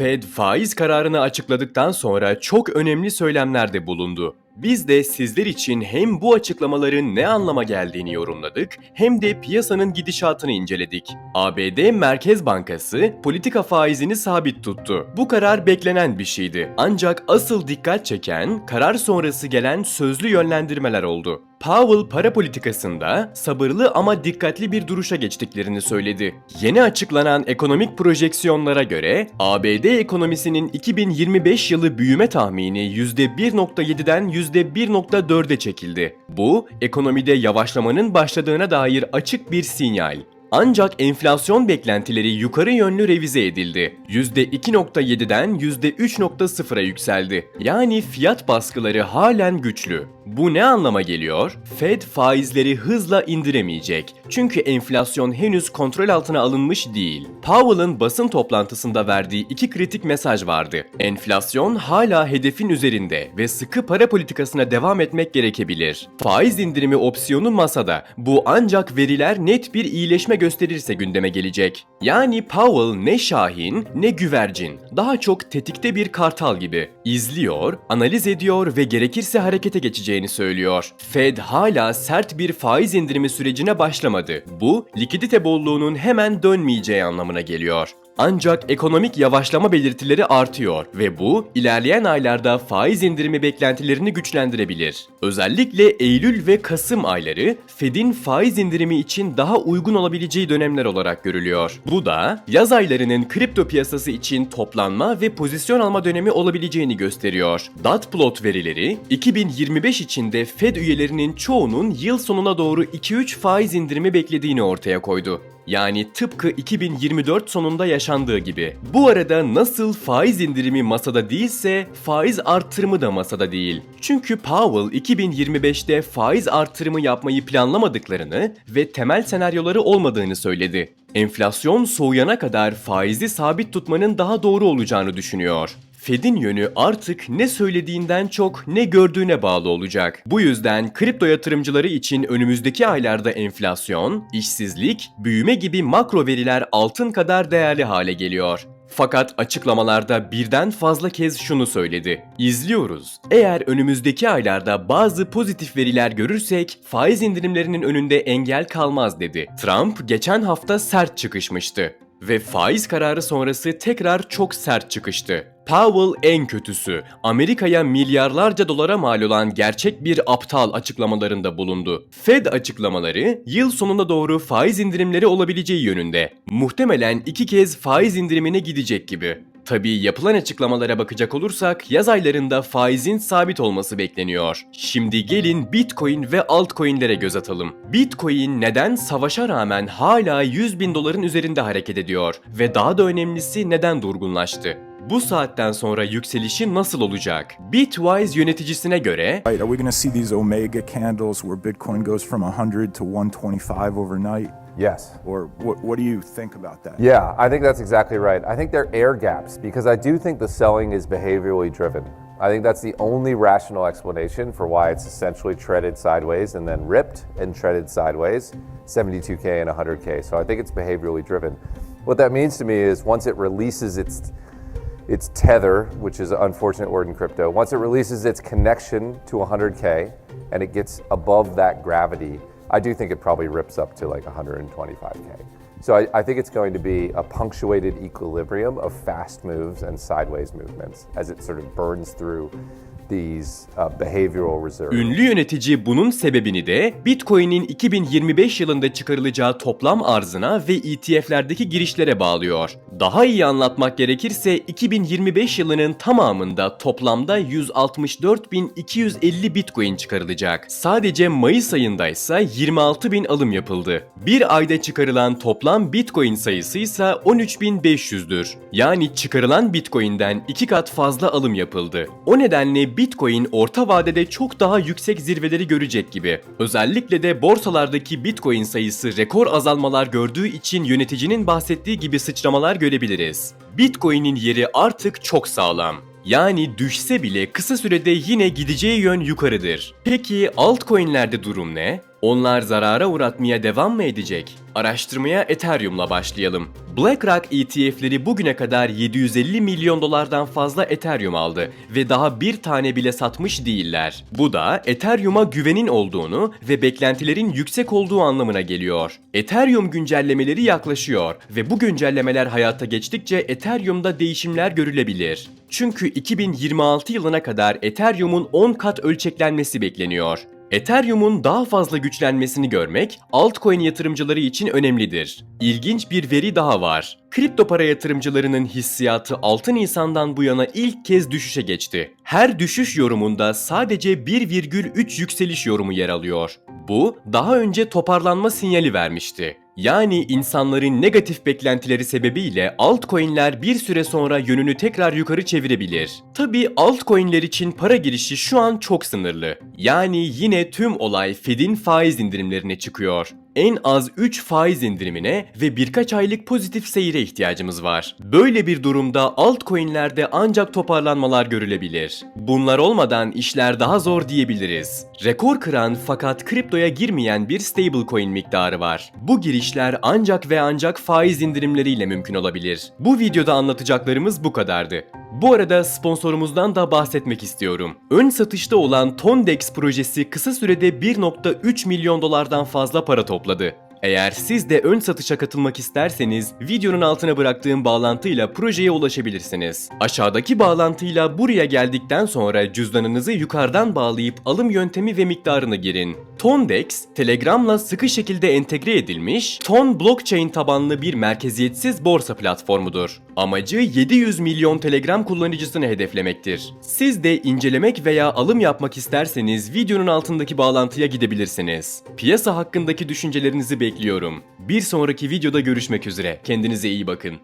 Fed faiz kararını açıkladıktan sonra çok önemli söylemlerde bulundu. Biz de sizler için hem bu açıklamaların ne anlama geldiğini yorumladık hem de piyasanın gidişatını inceledik. ABD Merkez Bankası politika faizini sabit tuttu. Bu karar beklenen bir şeydi. Ancak asıl dikkat çeken karar sonrası gelen sözlü yönlendirmeler oldu. Powell para politikasında sabırlı ama dikkatli bir duruşa geçtiklerini söyledi. Yeni açıklanan ekonomik projeksiyonlara göre ABD ekonomisinin 2025 yılı büyüme tahmini %1.7'den %1.4'e çekildi. Bu, ekonomide yavaşlamanın başladığına dair açık bir sinyal. Ancak enflasyon beklentileri yukarı yönlü revize edildi. %2.7'den %3.0'a yükseldi. Yani fiyat baskıları halen güçlü. Bu ne anlama geliyor? Fed faizleri hızla indiremeyecek. Çünkü enflasyon henüz kontrol altına alınmış değil. Powell'ın basın toplantısında verdiği iki kritik mesaj vardı. Enflasyon hala hedefin üzerinde ve sıkı para politikasına devam etmek gerekebilir. Faiz indirimi opsiyonu masada. Bu ancak veriler net bir iyileşme gösterirse gündeme gelecek. Yani Powell ne şahin ne güvercin. Daha çok tetikte bir kartal gibi. İzliyor, analiz ediyor ve gerekirse harekete geçeceğini söylüyor. Fed hala sert bir faiz indirimi sürecine başlamadı. Bu, likidite bolluğunun hemen dönmeyeceği anlamına geliyor. Ancak ekonomik yavaşlama belirtileri artıyor ve bu ilerleyen aylarda faiz indirimi beklentilerini güçlendirebilir. Özellikle Eylül ve Kasım ayları Fed'in faiz indirimi için daha uygun olabileceği dönemler olarak görülüyor. Bu da yaz aylarının kripto piyasası için toplanma ve pozisyon alma dönemi olabileceğini gösteriyor. Dotplot verileri 2025 içinde Fed üyelerinin çoğunun yıl sonuna doğru 2-3 faiz indirimi beklediğini ortaya koydu. Yani tıpkı 2024 sonunda yaşandığı gibi. Bu arada nasıl faiz indirimi masada değilse faiz artırımı da masada değil. Çünkü Powell 2025'te faiz artırımı yapmayı planlamadıklarını ve temel senaryoları olmadığını söyledi. Enflasyon soğuyana kadar faizi sabit tutmanın daha doğru olacağını düşünüyor. Fed'in yönü artık ne söylediğinden çok ne gördüğüne bağlı olacak. Bu yüzden kripto yatırımcıları için önümüzdeki aylarda enflasyon, işsizlik, büyüme gibi makro veriler altın kadar değerli hale geliyor. Fakat açıklamalarda birden fazla kez şunu söyledi. İzliyoruz. Eğer önümüzdeki aylarda bazı pozitif veriler görürsek faiz indirimlerinin önünde engel kalmaz dedi. Trump geçen hafta sert çıkışmıştı ve faiz kararı sonrası tekrar çok sert çıkıştı. Powell en kötüsü. Amerika'ya milyarlarca dolara mal olan gerçek bir aptal açıklamalarında bulundu. Fed açıklamaları yıl sonuna doğru faiz indirimleri olabileceği yönünde. Muhtemelen iki kez faiz indirimine gidecek gibi. Tabii yapılan açıklamalara bakacak olursak yaz aylarında faizin sabit olması bekleniyor. Şimdi gelin Bitcoin ve altcoin'lere göz atalım. Bitcoin neden savaşa rağmen hala 100 bin doların üzerinde hareket ediyor ve daha da önemlisi neden durgunlaştı? Bu saatten sonra yükselişi nasıl olacak? Bitwise yöneticisine göre Right, are we going to see these omega candles where Bitcoin goes from 100 to 125 overnight? Yes. Or what, what do you think about that? Yeah, I think that's exactly right. I think they're air gaps because I do think the selling is behaviorally driven. I think that's the only rational explanation for why it's essentially treaded sideways and then ripped and treaded sideways, 72K and 100K. So I think it's behaviorally driven. What that means to me is once it releases its its tether, which is an unfortunate word in crypto, once it releases its connection to 100K and it gets above that gravity, I do think it probably rips up to like 125K. So I, I think it's going to be a punctuated equilibrium of fast moves and sideways movements as it sort of burns through uh. Ünlü yönetici bunun sebebini de Bitcoin'in 2025 yılında çıkarılacağı toplam arzına ve ETF'lerdeki girişlere bağlıyor. Daha iyi anlatmak gerekirse 2025 yılının tamamında toplamda 164.250 Bitcoin çıkarılacak. Sadece Mayıs ayında ise 26.000 alım yapıldı. Bir ayda çıkarılan toplam Bitcoin sayısı ise 13.500'dür. Yani çıkarılan Bitcoin'den iki kat fazla alım yapıldı. O nedenle Bitcoin orta vadede çok daha yüksek zirveleri görecek gibi. Özellikle de borsalardaki Bitcoin sayısı rekor azalmalar gördüğü için yöneticinin bahsettiği gibi sıçramalar görebiliriz. Bitcoin'in yeri artık çok sağlam. Yani düşse bile kısa sürede yine gideceği yön yukarıdır. Peki altcoin'lerde durum ne? Onlar zarara uğratmaya devam mı edecek? Araştırmaya Ethereum'la başlayalım. BlackRock ETF'leri bugüne kadar 750 milyon dolardan fazla Ethereum aldı ve daha bir tane bile satmış değiller. Bu da Ethereum'a güvenin olduğunu ve beklentilerin yüksek olduğu anlamına geliyor. Ethereum güncellemeleri yaklaşıyor ve bu güncellemeler hayata geçtikçe Ethereum'da değişimler görülebilir. Çünkü 2026 yılına kadar Ethereum'un 10 kat ölçeklenmesi bekleniyor. Ethereum'un daha fazla güçlenmesini görmek altcoin yatırımcıları için önemlidir. İlginç bir veri daha var. Kripto para yatırımcılarının hissiyatı 6 Nisan'dan bu yana ilk kez düşüşe geçti. Her düşüş yorumunda sadece 1,3 yükseliş yorumu yer alıyor. Bu daha önce toparlanma sinyali vermişti. Yani insanların negatif beklentileri sebebiyle altcoin'ler bir süre sonra yönünü tekrar yukarı çevirebilir. Tabi altcoin'ler için para girişi şu an çok sınırlı. Yani yine tüm olay Fed'in faiz indirimlerine çıkıyor. En az 3 faiz indirimine ve birkaç aylık pozitif seyire ihtiyacımız var. Böyle bir durumda altcoin'lerde ancak toparlanmalar görülebilir. Bunlar olmadan işler daha zor diyebiliriz. Rekor kıran fakat kriptoya girmeyen bir stablecoin miktarı var. Bu girişler ancak ve ancak faiz indirimleriyle mümkün olabilir. Bu videoda anlatacaklarımız bu kadardı. Bu arada sponsorumuzdan da bahsetmek istiyorum. Ön satışta olan Tondex projesi kısa sürede 1.3 milyon dolardan fazla para topladı. Eğer siz de ön satışa katılmak isterseniz videonun altına bıraktığım bağlantıyla projeye ulaşabilirsiniz. Aşağıdaki bağlantıyla buraya geldikten sonra cüzdanınızı yukarıdan bağlayıp alım yöntemi ve miktarını girin. Tondex, Telegram'la sıkı şekilde entegre edilmiş, Ton blockchain tabanlı bir merkeziyetsiz borsa platformudur. Amacı 700 milyon Telegram kullanıcısını hedeflemektir. Siz de incelemek veya alım yapmak isterseniz videonun altındaki bağlantıya gidebilirsiniz. Piyasa hakkındaki düşüncelerinizi bekliyorum. Bir sonraki videoda görüşmek üzere. Kendinize iyi bakın.